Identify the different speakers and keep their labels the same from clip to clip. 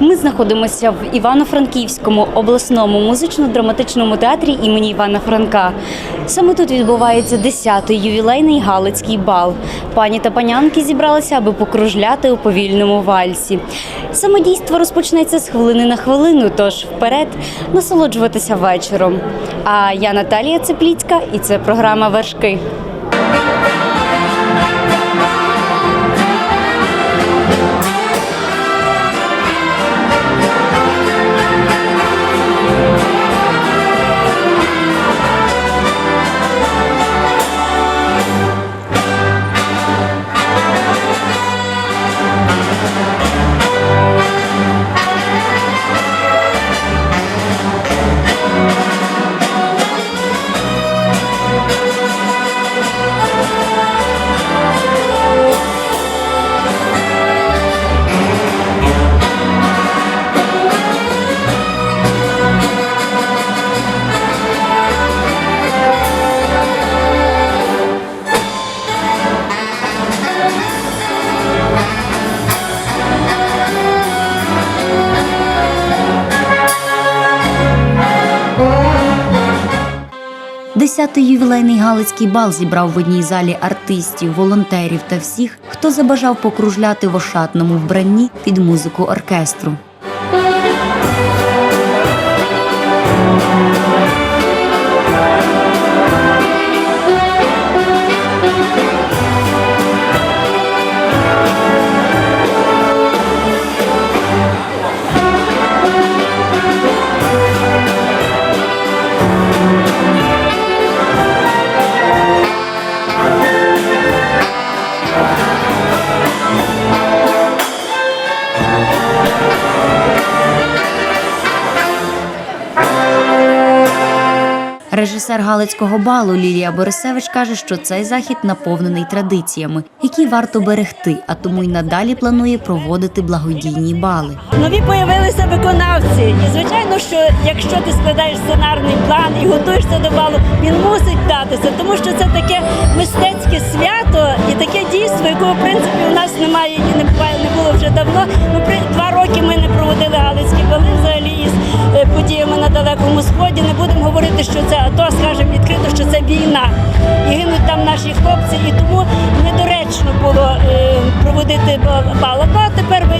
Speaker 1: Ми знаходимося в Івано-Франківському обласному музично-драматичному театрі імені Івана Франка. Саме тут відбувається 10-й ювілейний Галицький бал. Пані та панянки зібралися, аби покружляти у повільному вальсі. Саме дійство розпочнеться з хвилини на хвилину, тож вперед насолоджуватися вечором. А я Наталія Цепліцька, і це програма Вершки. Десятий ювілейний Галицький бал зібрав в одній залі артистів, волонтерів та всіх, хто забажав покружляти в ошатному вбранні під музику оркестру. Режисер Галицького балу Лілія Борисевич каже, що цей захід наповнений традиціями, які варто берегти, а тому й надалі планує проводити благодійні бали.
Speaker 2: Нові появилися виконавці. І звичайно, що якщо ти складаєш сценарний план і готуєшся до балу, він мусить вдатися, тому що це таке мистецьке свято і таке дійство, якого в принципі у нас немає і не буває, не було вже давно. Ну при два роки ми не проводили галицькі бали взагалі із е, подіями на далекому сході. Не будемо говорити, що це АТО, скажемо відкрито, що це війна. І гинуть там наші хлопці, і тому недоречно було е, проводити бал.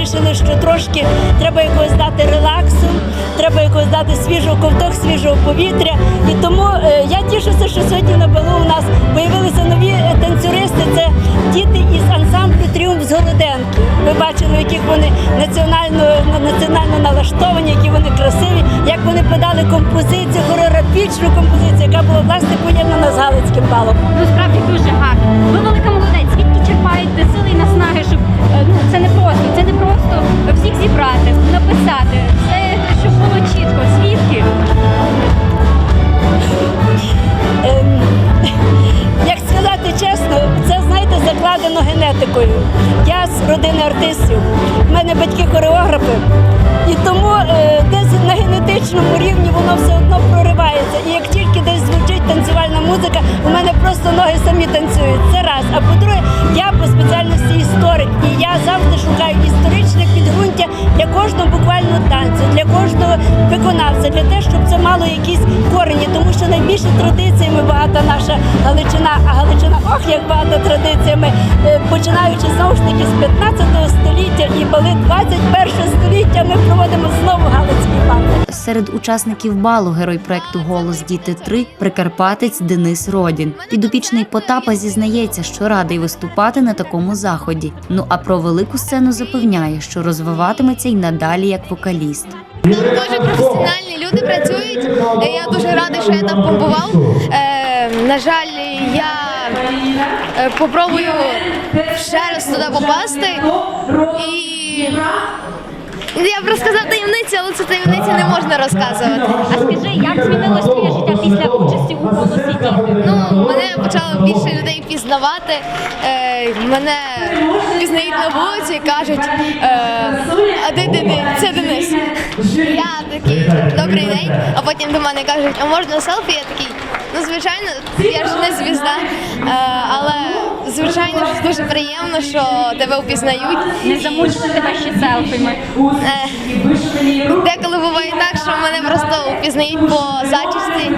Speaker 2: Вирішили, що трошки треба якогось дати релаксу, треба якогось дати свіжого ковток, свіжого повітря. І тому е, я тішуся, що сьогодні на балу у нас появилися нові е, танцюристи. Це діти із ансамблю Тріумф з Голоденки. Ви бачили, яких вони національно національно налаштовані, які вони красиві, як вони подали композицію, хореографічну композицію, яка була власне поєднана з Галицьким балом.
Speaker 3: Ну справді дуже гарно. Ви велика молодець. Звідки черпаєте сили і наснаги, щоб е, ну це не просто, всіх зібрати, написати. Це щоб було чітко. Звідки?
Speaker 2: Ем, як сказати чесно, це знаєте закладено генетикою. Я з родини артистів, в мене батьки хореографи, і тому е, десь на генетичному рівні воно все одно проривається. І як тільки десь звучить танцювальна музика, у мене просто ноги самі танцюють. Це раз. А по-друге, я по спеціальності історик, і я завжди шукаю історичне підґрунтя для кожного буквально танцю, для кожного виконавця, для того, щоб це мало якісь корені, тому що найбільше традиціями багата наша Галичина, а Галичина ох, як багато традиціями, Е, починаючи знову ж таки з 15 століття і бали 21 століття, ми проводимо знову Галицький бал.
Speaker 1: Серед учасників балу герой проекту Голос діти 3 прикарпатець Денис Родін. Підопічний Потапа зізнається, що радий виступати на такому заході. Ну а про велику сцену запевняє, що розвиватиметься й надалі як вокаліст.
Speaker 4: Тут дуже професіональні люди працюють. Я дуже радий, що я там побував. Е, на жаль, я е, попробую ще раз туди попасти. І я б розказав таємницю, але цю таємницю не можна розказувати.
Speaker 3: А скажи, як змінилось твоє життя після участі у голосі діти?
Speaker 4: Ну, мене почало більше людей пізнавати. Е, мене пізнають на вулиці і кажуть, е, а де, де, де? це Денис. Я такий добрий день, а потім до мене кажуть, а можна селфі? Я такий, ну звичайно, я ж не звізда, е, але звичайно ж дуже приємно, що тебе впізнають.
Speaker 3: Не замучили тебе ще селфіми.
Speaker 4: Е, Деколи буває так, що мене просто впізнають по зачісті,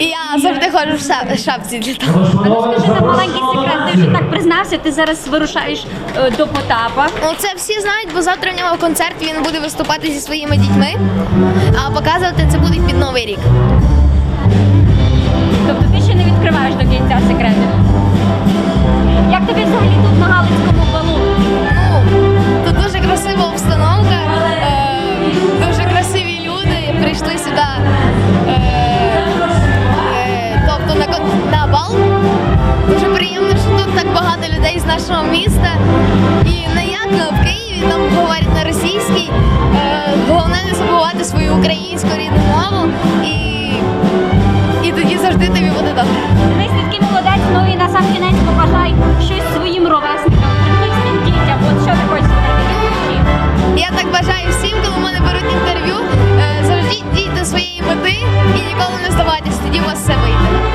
Speaker 4: і я завжди ходжу в шапці для того.
Speaker 3: А ну скажи нам маленький секрет, ти вже так признався, ти зараз вирушаєш е, до Потапа.
Speaker 4: Ну це всі знають, бо завтра в нього концерт, він буде виступати зі своїми дітьми, а показувати це буде під Новий рік.
Speaker 3: Тобто ти ще не відкриваєш до кінця секрети. Як тобі взагалі тут на Галицькому балу?
Speaker 4: Ну, тут дуже красива обстановка, е, дуже красиві люди прийшли сюди. Е, е, тобто на, на бал. Дуже приємно, що тут так багато людей з нашого міста. І не як в Києві, там говорять на російській. Е, забувати свою українську рідну мову і, і тоді завжди тобі буде добре.
Speaker 3: Ти такий молодець, ну і на сам кінець побажай щось своїм ровесникам, своїм дітям. От що ти хочеш?
Speaker 4: Я так бажаю всім, коли в мене беруть інтерв'ю, е, завжди до своєї мети і ніколи не здавайтесь, тоді у вас все вийде.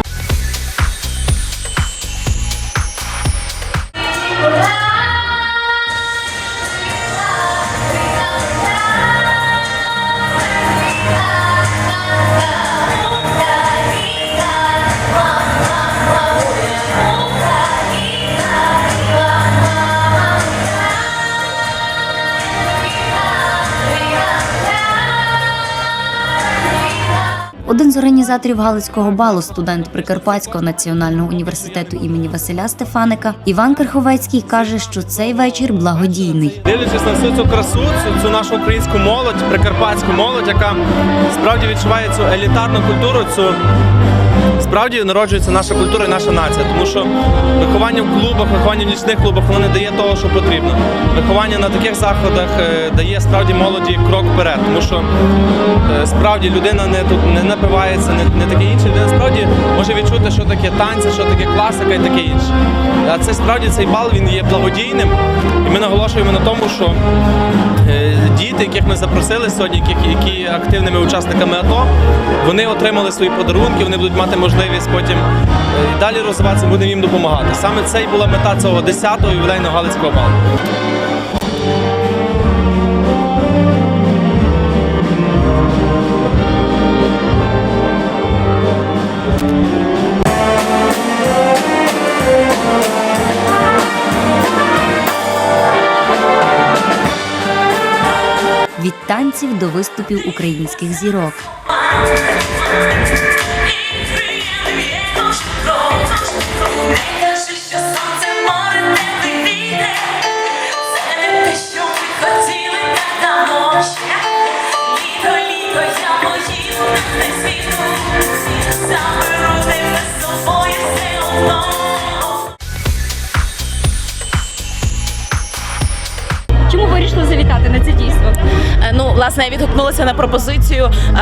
Speaker 1: Організаторів Галицького балу, студент Прикарпатського національного університету імені Василя Стефаника, Іван Криховецький каже, що цей вечір благодійний.
Speaker 5: Дивлячись на всю цю красу, цю нашу українську молодь, прикарпатську молодь, яка справді відчуває цю елітарну культуру, цю справді народжується наша культура і наша нація. Тому що виховання в клубах, виховання в нічних клубах, воно не дає того, що потрібно. Виховання на таких заходах е, дає справді молоді крок вперед, тому що е, справді людина не тут не напивається, не, не таке інше. Людина справді може відчути, що таке танці, що таке класика і таке інше. А це справді цей бал він є благодійним, і ми наголошуємо на тому, що діти, яких ми запросили сьогодні, які, які активними учасниками АТО, вони отримали свої подарунки, вони будуть мати можливість потім е, далі розвиватися, будемо їм допомагати. Саме це і була мета цього 10-го ювілейного Галицького балу.
Speaker 1: Танців до виступів українських зірок.
Speaker 3: Завітати на це дійство?
Speaker 6: Е, Ну, власне, я відгукнулася на пропозицію е,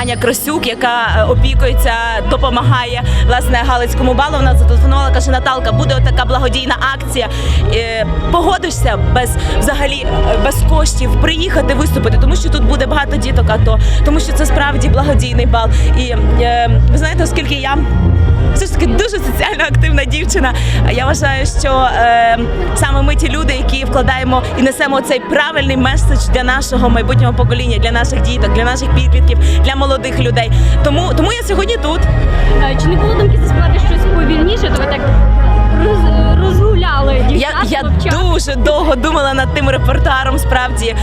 Speaker 6: Аня Красюк, яка е, опікується, допомагає власне Галицькому балу. Вона зателефонувала, каже: Наталка, буде така благодійна акція. Е, погодишся без взагалі без коштів приїхати виступити, тому що тут буде багато діток. АТО, тому що це справді благодійний бал. І е, ви знаєте, оскільки я все ж таки дуже соціально активна дівчина. Я вважаю, що е, саме ми ті люди, які вкладаємо і несемо цей правильний меседж для нашого майбутнього покоління, для наших діток, для наших підлітків, для молодих людей. Тому, тому я сьогодні тут.
Speaker 3: Чи не було думки зі щось
Speaker 6: тим репертуаром, справді,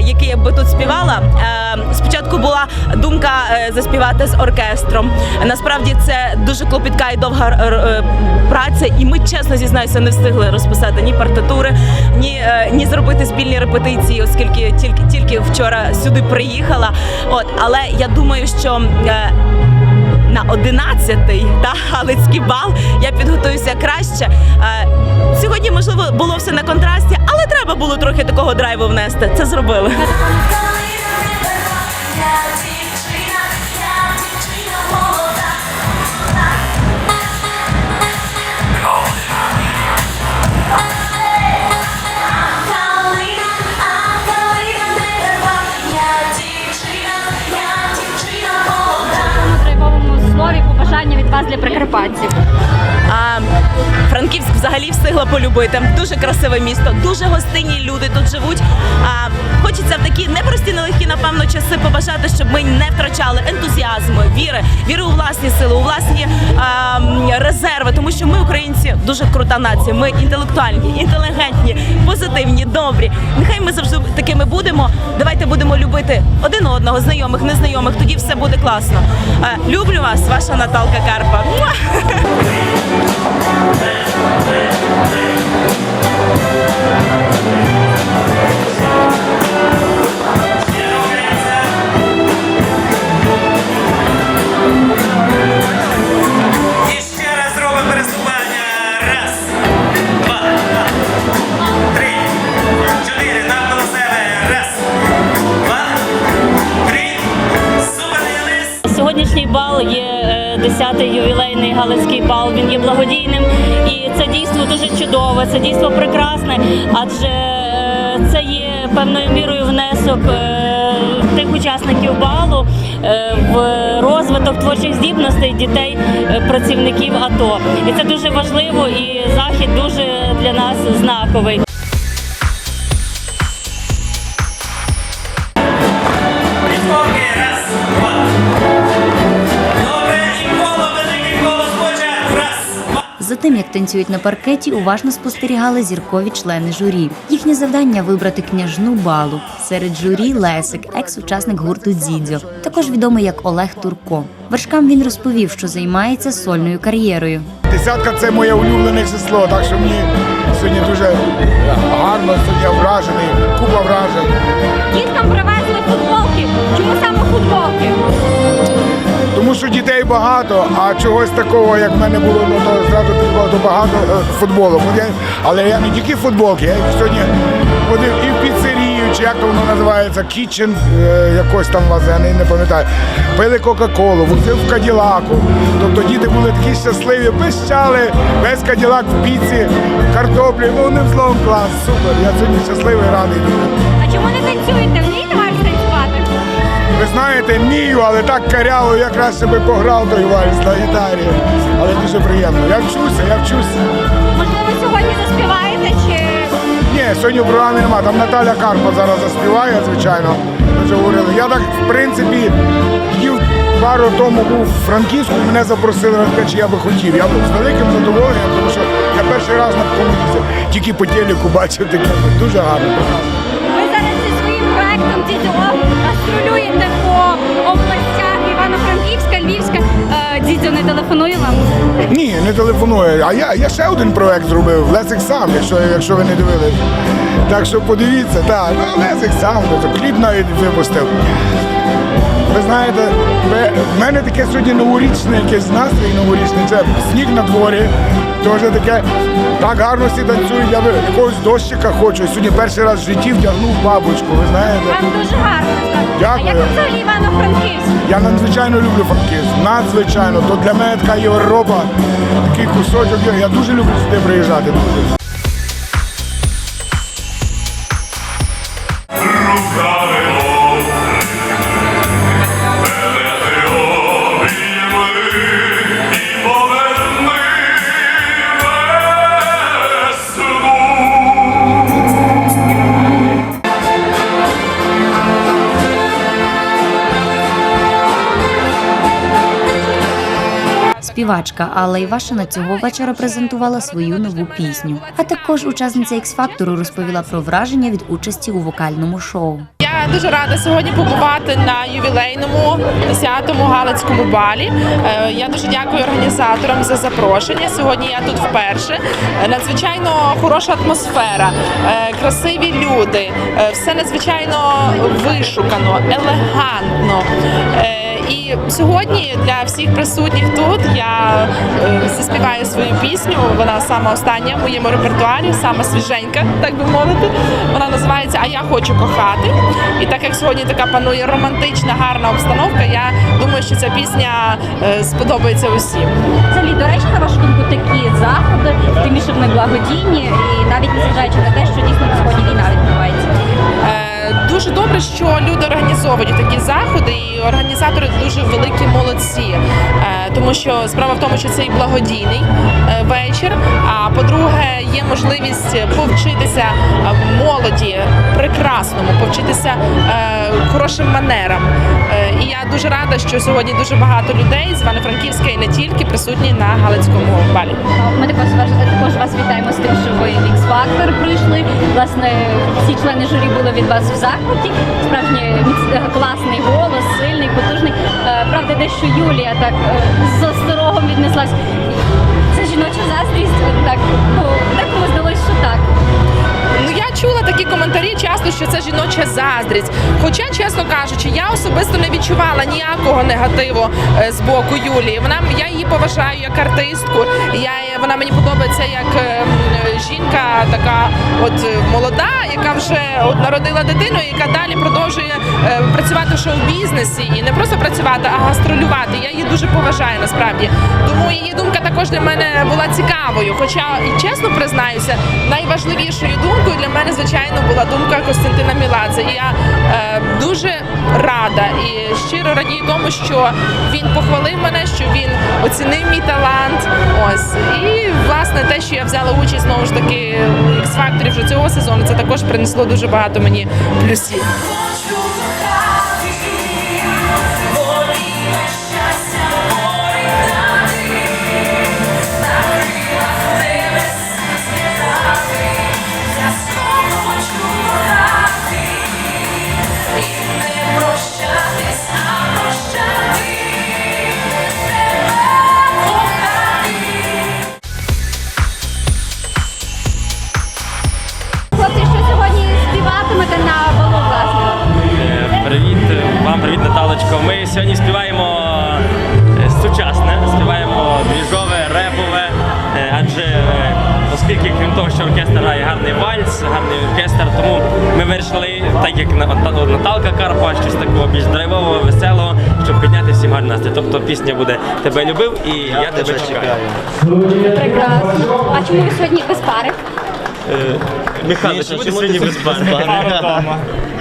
Speaker 6: який я би тут співала. Е, Спочатку була думка е, заспівати з оркестром. Насправді це дуже клопітка і довга е, праця, і ми чесно зізнаюся, не встигли розписати ні партитури, ні, ні зробити спільні репетиції, оскільки тільки тільки вчора сюди приїхала. От, але я думаю, що. На 11-й та Галицький бал я підготуюся краще. Е, Сьогодні, можливо, було все на контрасті, але треба було трохи такого драйву внести. Це зробили.
Speaker 7: для
Speaker 3: прикарпатців.
Speaker 6: А, Франківськ взагалі встигла полюбити. Дуже красиве місто, дуже гостинні люди тут живуть. А, хочеться в такі непрості, нелегкі, напевно, часи побажати, щоб ми не втрачали ентузіазму, віри, віри у власні сили, у власні а, резерви, тому що ми, українці, дуже крута нація. Ми інтелектуальні, інтелігентні, позитивні, добрі. Нехай ми завжди такими будемо. Давайте будемо любити один одного, знайомих, незнайомих. Тоді все буде класно. А, люблю вас, ваша Наталка Карпа. Муа!
Speaker 8: І
Speaker 1: 10-й ювілейний галицький бал. Він є благодійним, і це дійство дуже чудове, це дійство прекрасне, адже е, це є певною мірою внесок е, тих учасників балу е, в розвиток творчих здібностей дітей працівників АТО. І це дуже важливо, і захід дуже для нас знаковий. Танцюють на паркеті, уважно спостерігали зіркові члени журі. Їхнє завдання вибрати княжну балу. Серед журі Лесик, екс-учасник гурту Дзідзьо, також відомий як Олег Турко. Вершкам він розповів, що займається сольною кар'єрою.
Speaker 9: Десятка це моє улюблене число, так що мені сьогодні дуже гарно, сьогодні я вражений, купа вражень.
Speaker 3: Діткам привезли футболки. Чому саме футболки?
Speaker 9: Тому що дітей багато, а чогось такого, як в мене було, ну то зразу підбало до багато е, футболок. Але я не тільки футболки, я сьогодні ходив і в піцерію, чи як то воно називається, кітчен, якось там я не, пам'ятаю. Пили Кока-Колу, возив в Каділаку. Тобто діти були такі щасливі, пищали, весь Каділак в піці, картоплі, ну не взлом клас, супер. Я сьогодні щасливий, радий.
Speaker 3: А чому не танцюєте?
Speaker 9: Ви знаєте, вмію, але так каряво, я краще би пограв той вальс на гітарі. Але дуже приємно. Я вчуся, я вчуся.
Speaker 3: Можливо, сьогодні заспіваєте чи
Speaker 9: Ні, сьогодні в програмі нема. Там Наталя Карпа зараз заспіває, звичайно. Ми вже говорили. Я так, в принципі, днів пару тому був в Франківську, мене запросили на те, чи я би хотів. Я був з великим задоволенням, тому що я перший раз на місці. Тільки по телеку бачив таке. Дуже гарно,
Speaker 3: Дідьо не телефонує вам?
Speaker 9: Ні, не телефонує. А я, я ще один проект зробив. Лесик сам, якщо, якщо ви не дивились. Так що подивіться, так, ну, Лесик сам, то кліп навіть випустив. Ви знаєте, в мене таке сьогодні новорічне якийсь настрій новорічний. Це сніг на дворі. Теж таке так гарно всі танцюють. Я би якогось дощика хочу. Сьогодні перший раз в житті вдягнув бабочку, ви знаєте.
Speaker 3: Вам дуже гарно.
Speaker 9: Дякую.
Speaker 3: А як взагалі Івано-Франківськ?
Speaker 9: Я надзвичайно люблю Франківськ. Надзвичайно. То для мене така Європа, такий кусочок. Я дуже люблю сюди приїжджати. Дуже.
Speaker 1: Співачка Алла Івашина цього вечора презентувала свою нову пісню. А також учасниця X-Factor розповіла про враження від участі у вокальному шоу.
Speaker 10: Я дуже рада сьогодні побувати на ювілейному 10-му галицькому балі. Е, Я дуже дякую організаторам за запрошення. Сьогодні я тут вперше. Надзвичайно хороша атмосфера, е, красиві люди, е, все надзвичайно вишукано, елегантно. Е, І сьогодні для всіх присутніх тут я е, заспіваю свою пісню. Вона сама остання в моєму репертуарі, сама свіженька, так би мовити. Вона називається А я хочу кохати. І так як сьогодні така панує романтична, гарна обстановка, я думаю, що ця пісня е, сподобається усім.
Speaker 3: Взагалі, до речі, на вашу думку, такі заходи, тим більше вони благодійні, і навіть незважаючи на те, що дійсно на сьогодні війна відбувається.
Speaker 10: Дуже добре, що люди організовують такі заходи, і організатори дуже великі молодці, Е, тому що справа в тому, що це і благодійний е, вечір. А по-друге, є можливість повчитися е, молоді прекрасному, повчитися хорошим манерам. І я дуже рада, що сьогодні дуже багато людей з Івано-Франківська і не тільки присутні на Галицькому балі.
Speaker 3: Ми також також вас вітаємо з тим, що ви X-Factor прийшли. Власне, всі члени журі були від вас в захваті. Справжній класний голос, сильний, потужний. Е, Правда, дещо Юлія так е, з осторогом віднеслась. Це жіноча заздрість. Так декому здалось, що так.
Speaker 10: Ну я чула такі коментарі часто, що це жіноча заздрість. Хоча, чесно кажучи, я особисто не відчувала ніякого негативу е, з боку Юлії. Вона я її поважаю як артистку. Я вона мені подобається як е, жінка, така от е, молода, яка вже от народила дитину, яка далі продовжує е, працювати в шоу-бізнесі і не просто працювати, а гастролювати. Я її дуже поважаю насправді. Тому її думка також для мене була цікавою. Хоча і чесно признаюся, найважливішою думкою для мене, звичайно, була думка Костянтина Міладзе. І я е, дуже рада і щиро радію тому, що він похвалив мене, що він оцінив мій талант. Ось і власне те, що я взяла участь знову ж таки в X-Factor вже цього сезону, це також принесло дуже багато мені плюсів.
Speaker 7: Тебе
Speaker 11: любив і я, тебе чекаю.
Speaker 3: Прекрасно. А чому ви сьогодні без пари?
Speaker 11: Михайло, чи буде сьогодні без пари?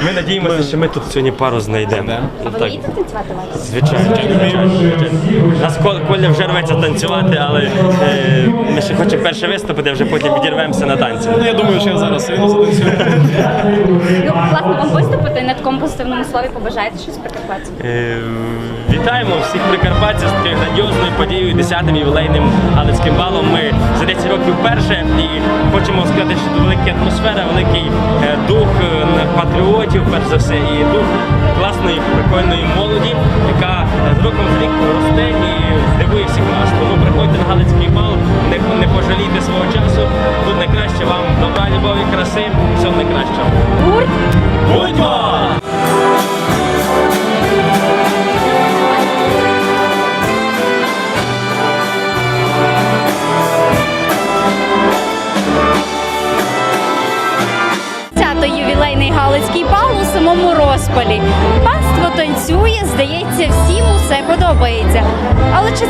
Speaker 11: Ми надіємося, що ми тут сьогодні пару знайдемо.
Speaker 3: А ви вмієте танцювати?
Speaker 11: Звичайно. Нас Кол- Коля вже рветься танцювати, але е, ми ще хочемо перше виступити, а вже потім відірвемося на танці.
Speaker 5: Ну, я думаю, що я зараз сильно затанцюю.
Speaker 3: Ну, власне, вам виступити на такому позитивному слові побажаєте щось прикарпатцям?
Speaker 11: Е, вітаємо всіх прикарпатців з такою грандіозною подією, 10-м ювілейним Галицьким балом. Ми за 10 років вперше і хочемо сказати, велика атмосфера, великий е, дух е, патріотів, перш за все, і дух класної, прикольної молоді, яка е, з роком з рік росте і здивує всіх нас. Тому приходьте на Галицький бал, не, пожалійте свого часу. Тут найкраще вам добра, любові, краси,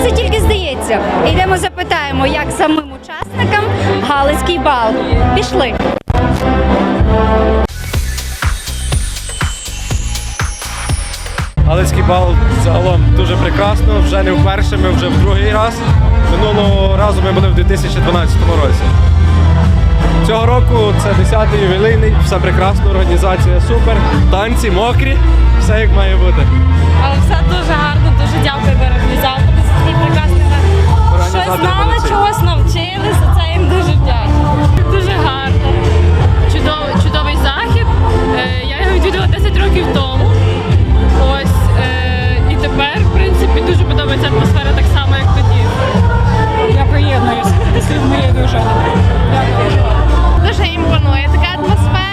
Speaker 1: це тільки здається? Йдемо запитаємо, як самим учасникам Галицький бал. Пішли.
Speaker 5: Галицький бал загалом дуже прекрасно. Вже не вперше, ми вже в другий раз. Минулого разу ми були в 2012 році. Цього року це 10-й ювілейний, все прекрасно, організація супер, танці мокрі, все як має бути.
Speaker 12: Але все дуже гарно, дуже дякуємо організаторам за такий прекрасний. Щось
Speaker 5: Організатори
Speaker 12: знали, чогось навчилися, це їм дуже вдячна. Дуже гарно. Чудовий, чудовий захід. Е, Я його відвідала 10 років тому. Ось. е, І тепер, в принципі, дуже подобається атмосфера так само, як тоді. Я приєднуюся до слів моєї дружини.
Speaker 4: Дуже імпонує така атмосфера,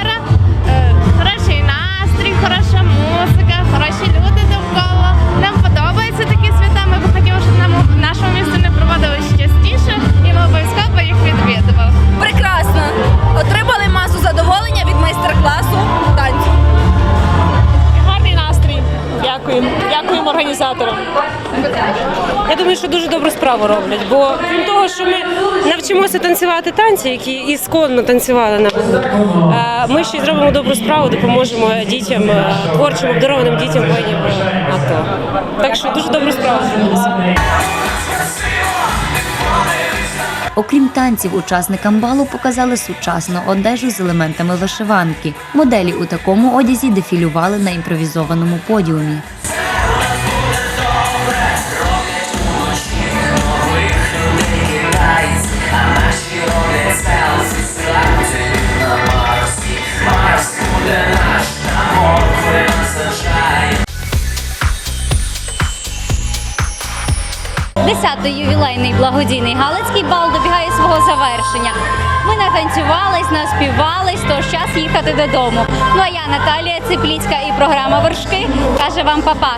Speaker 13: навчимося танцювати танці, які ісконно танцювали на е, ми ще й зробимо добру справу, допоможемо дітям, е, творчим обдарованим дітям воїнів АТО. Так що дуже добру справу зробилися.
Speaker 3: Окрім танців, учасникам балу показали сучасну одежу з елементами вишиванки. Моделі у такому одязі дефілювали на імпровізованому подіумі. Десятий ювілейний благодійний Галицький бал добігає свого завершення. Ми натанцювались, наспівались, тож час їхати додому. Ну а я Наталія Ципліцька і програма Вершки каже вам па-па.